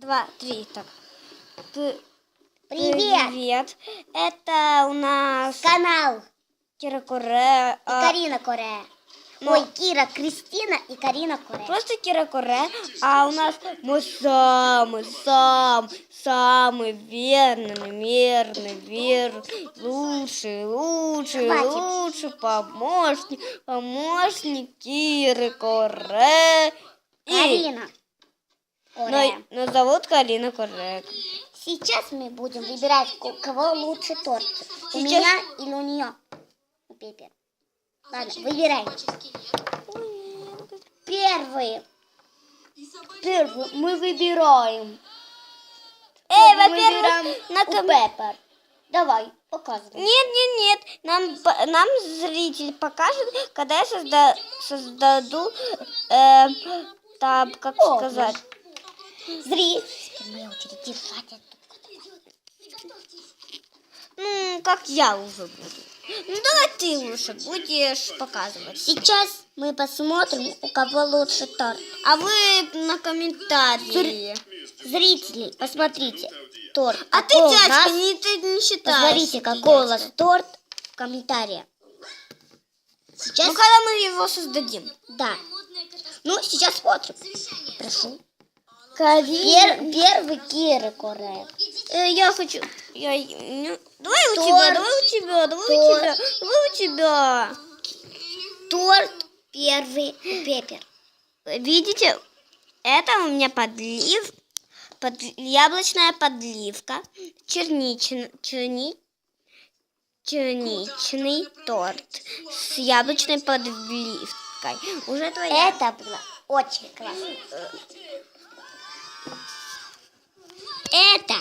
два, три. Так. Привет! Привет. Это у нас Канал Кира Коре. и а, Карина Корея. ну- Ой, Кира, Кристина и Карина Корея. Просто Кира Коре. А у нас мой самый, сам, самый верный, мерный, верный, лучший, лучший, Хватит. лучший помощник, помощник Киры Коре. И, Карина Но, но зовут Карина Коре. Сейчас мы будем выбирать, у кого лучше торт. У Сейчас- меня или у нее? У Пеппи. Ладно, выбирай. Первый. Первый мы выбираем. Эй, во-первых, выбираем на у ком- Пеппер. Давай, показывай. Нет, нет, нет. Нам, нам зритель покажет, когда я созда, создаду, э, там, как О, сказать. Зри. Теперь моя очередь держать эту. Ну, как я уже буду. Ну, давай ты лучше будешь показывать. Сейчас мы посмотрим, у кого лучше торт. А вы на комментарии. Зрители, посмотрите. Торт. А ты, дядька, нас. не, ты не считаешь. Посмотрите, какой у нас торт в комментариях. Сейчас, Ну, когда мы его создадим. да. Ну, сейчас смотрим. Прошу. Пер- первый Кира Корея. Э, я хочу... Я, не- давай у Торт. тебя, давай у тебя, давай у Торт. тебя, давай у тебя. Торт первый у Пеппер. Видите, это у меня подлив, под, яблочная подливка, черничный, черни, черничный торт с яблочной подливкой. Уже твоя. Это было очень классно. Это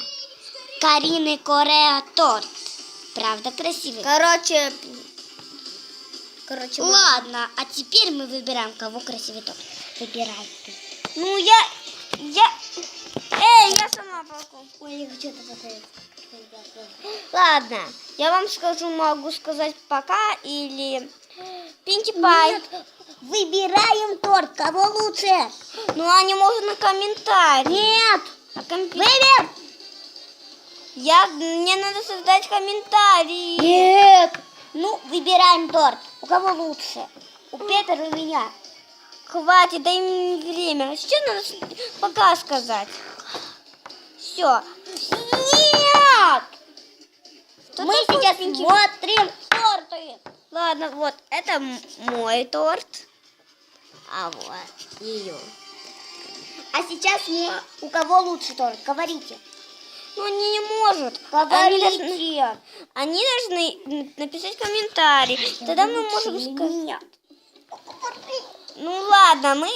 Карины Корея торт. Правда красивый? Короче, короче, Ладно, а теперь мы выбираем, кого красивый торт. Выбирай ты. ну я, я, эй, я сама покупаю. Ой, что-то такое. Ладно, я вам скажу, могу сказать пока или Пинки Пай. Нет, выбираем торт, кого лучше. Ну, они могут на комментарии. Нет, А компи- выбер. Я, мне надо создать комментарий. Нет. Ну, выбираем торт. У кого лучше? У Петра и меня. Хватит, дай мне время. Сейчас надо пока сказать. Все. Нет. Что Мы сейчас смотрим торты. Ладно, вот, это мой торт. А вот ее. А сейчас мы... у кого лучше торт? Говорите. Ну, они не могут. Они должны, Говорите. они должны написать комментарий. Тогда мы можем сказать. Ну ладно, мы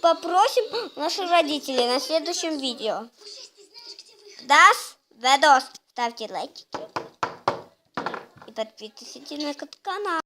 попросим наших родителей на следующем видео. Das видос. Ставьте лайки. И подписывайтесь на этот канал.